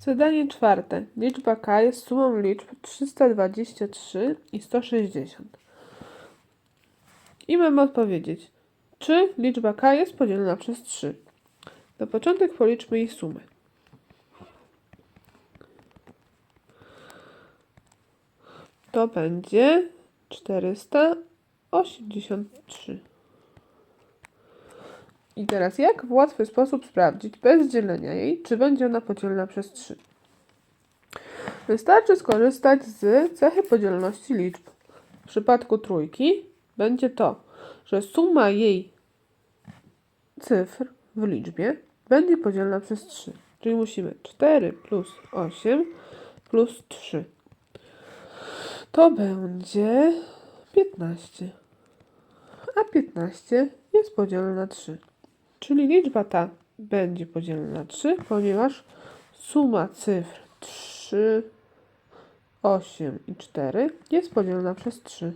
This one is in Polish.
Zadanie czwarte. Liczba k jest sumą liczb 323 i 160. I mamy odpowiedzieć, czy liczba k jest podzielona przez 3. Na początek policzmy jej sumę. To będzie 483. I teraz jak w łatwy sposób sprawdzić bez dzielenia jej, czy będzie ona podzielona przez 3? Wystarczy skorzystać z cechy podzielności liczb. W przypadku trójki będzie to, że suma jej cyfr w liczbie będzie podzielona przez 3. Czyli musimy 4 plus 8 plus 3. To będzie 15. A 15 jest podzielone na 3. Czyli liczba ta będzie podzielona na 3, ponieważ suma cyfr 3, 8 i 4 jest podzielona przez 3.